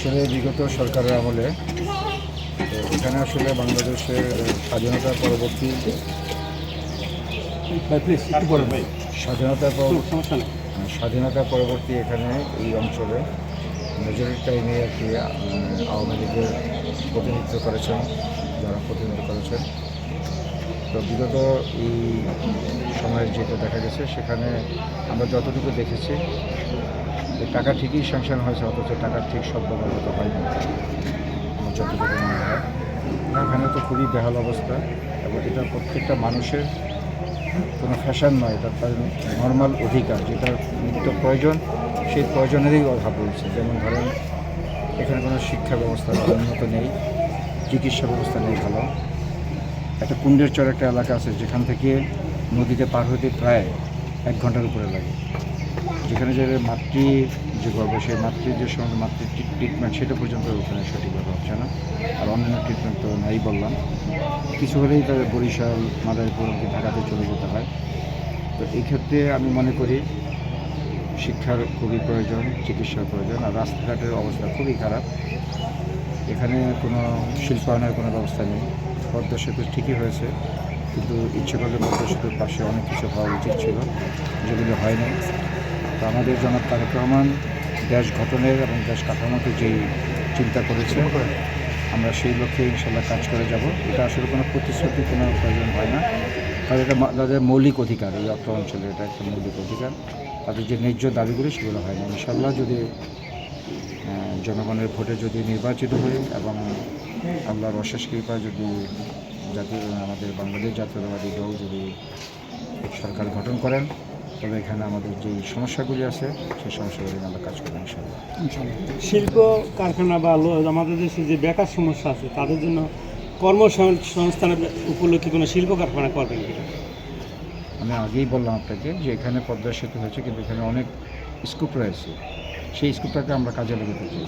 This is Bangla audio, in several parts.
আসলে বিগত সরকারের আমলে এখানে আসলে বাংলাদেশের স্বাধীনতার পরবর্তী ভাই প্লিজ একটু স্বাধীনতা পর- সমস্যা স্বাধীনতা পরবর্তী এখানে এই অঞ্চলে মেজরিটি টাইমে আর কি আওয়ামী লীগের প্রতিনিধিত্ব করেছেন যারা প্রতিনিধিত্ব করেছেন। তো বিগত এই সময়ের যেটা দেখা গেছে সেখানে আমরা যতটুকু দেখেছি টাকা ঠিকই স্যাংশন হয়েছে, অথচ টাকার ঠিক সব ব্যবহৃত হয়নি আমার যতটুকু মনে হয়। এখানে তো খুবই বেহাল অবস্থা। এবং এটা প্রত্যেকটা মানুষের কোনো ফ্যাশন নয়, এটা তার নর্মাল অধিকার। যেটা নিত্য প্রয়োজন, সেই প্রয়োজনেরই অভাব রয়েছে যেমন ধরেন, এখানে কোনো শিক্ষা ব্যবস্থা উন্নত নেই, চিকিৎসা ব্যবস্থা নেই ভালো। একটা কুণ্ডের চর একটা এলাকা আছে, যেখান থেকে নদীতে পার হতে প্রায় এক ঘণ্টার উপরে লাগে। যেখানে যে মাতৃ যে গর্ভ সেই মাতৃ যে সময় মাতৃ ট্রিটমেন্ট সেটা পর্যন্ত ওখানে সঠিকভাবে হচ্ছে না। আর অন্যান্য ট্রিটমেন্ট তো নাই বললাম। কিছু হলেই তাদের বরিশাল, মাদারীপুর এমনকি ঢাকাতে চলে যেতে হয়। তো এই ক্ষেত্রে আমি মনে করি শিক্ষার খুবই প্রয়োজন, চিকিৎসার প্রয়োজন, আর রাস্তাঘাটের অবস্থা খুবই খারাপ। এখানে কোনো শিল্পায়নের কোনো ব্যবস্থা নেই। পদ্মা সেতু ঠিকই হয়েছে, কিন্তু ইচ্ছে করলে পদ্মা সেতুর পাশে অনেক কিছু হওয়া উচিত ছিল, যেগুলো হয়নি তো আমাদের জনাব তারেক রহমান দেশ গঠনের এবং দেশ কাঠামোতে যেই চিন্তা করেছে আমরা সেই লক্ষ্যে ইনশাল্লাহ কাজ করে যাব। এটা আসলে কোনো প্রতিশ্রুতি, কোনো প্রয়োজন হয় না। তাদের এটা তাদের মৌলিক অধিকার, এই অর্থ অঞ্চলে এটা একটা মৌলিক অধিকার। তাদের যে ন্যায্য দাবিগুলি সেগুলো হয় না। ইনশাল্লাহ যদি জনগণের ভোটে যদি নির্বাচিত হই এবং আল্লাহর অশেষ কৃপা যদি জাতীয়, আমাদের বাংলাদেশ জাতীয়তাবাদী দল যদি সরকার গঠন করেন তবে এখানে আমাদের যে সমস্যাগুলি আছে সেই সমস্যাগুলি আমরা কাজ করব ইনশাল্লাহ শিল্প কারখানা বা আমাদের দেশে যে বেকার সমস্যা আছে তাদের জন্য কর্মসংস্থানের উপলক্ষে কোনো শিল্প কারখানা করবেন কিনা? আমি আগেই বললাম আপনাকে যে এখানে পদ্মা সেতু হয়েছে কিন্তু এখানে অনেক স্কুপ রয়েছে। সেই স্কুপটাকে আমরা কাজে লাগাতে চাই।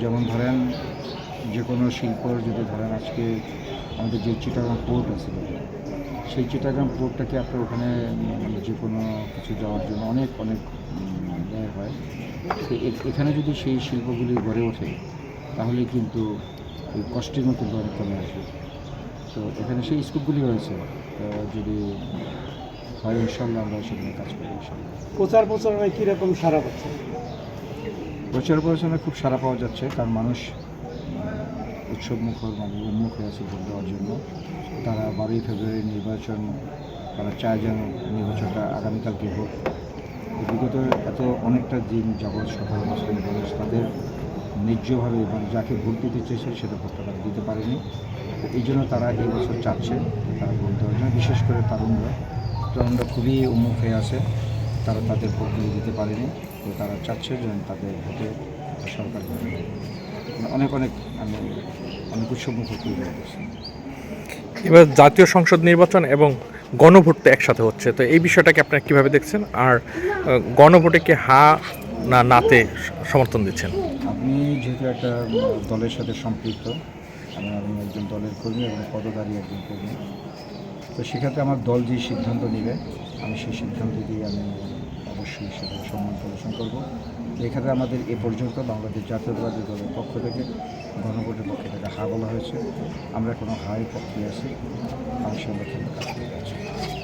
যেমন ধরেন যে কোনো শিল্পর যদি ধরেন আজকে আমাদের যে চিটাগাং পোর্ট আছে সেই চিটাগাং পোর্টটাকে আপনার ওখানে যে কোনো কিছু যাওয়ার জন্য অনেক অনেক ব্যয় হয়। তো এখানে যদি সেই শিল্পগুলি গড়ে ওঠে তাহলে কিন্তু ওই কষ্টের মতো অনেক কমে আসবে। তো এখানে সেই স্কুপগুলি রয়েছে। যদি হয় ইনশাল্লাহ আমরা সেখানে কাজ করি প্রচার প্রচারণায় কীরকম সারা পাচ্ছে? প্রচার প্রচারণা খুব সারা পাওয়া যাচ্ছে কারণ মানুষ উম, উৎসব মুখর মানে উন্মুখ হয়ে আছে ভোট দেওয়ার জন্য। তারা বারোই ফেব্রুয়ারি নির্বাচন তারা চায় যেন নির্বাচনটা আগামীকালকে হোক। বিগত এত অনেকটা দিন যাবৎ সতেরো বছরের মানুষ তাদের ন্যায্যভাবে এবং যাকে ভোট দিতে চেয়েছে সেটা ভোটটা তারা দিতে পারেনি। এই জন্য তারা এই বছর চাচ্ছে তারা ভোট দেওয়ার জন্য। বিশেষ করে তরুণরা। তরুণরা খুবই উন্মুখ হয়ে আছে। তারা তাদের ভোটগুলি দিতে পারেনি। তো তারা চাচ্ছে যেন তাদের ভোটে সরকার মানে অনেক অনেক আমি অনেক উৎসবমুখ করছি এবার জাতীয় সংসদ নির্বাচন এবং গণভোট তো একসাথে হচ্ছে। তো এই বিষয়টাকে আপনারা কীভাবে দেখছেন? আর গণভোটে কি হা না নাতে সমর্থন দিচ্ছেন? আপনি যেহেতু একটা দলের সাথে সম্পৃক্ত, আমি আমি একজন দলের কর্মী এবং পদধারী একজন কর্মী, তো সেক্ষেত্রে আমার দল যে সিদ্ধান্ত নেবে, আমি সেই সিদ্ধান্ত দিয়ে আমি অবশ্যই সেটা সম্মান প্রদর্শন করব। এক্ষেত্রে আমাদের এ পর্যন্ত বাংলাদেশ জাতীয়তাবাদী দলের পক্ষ থেকে গণভোটের পক্ষে থেকে হা বলা হয়েছে। আমরা কোনো হাই পক্ষে আছি। আমি সঙ্গে কাজ করে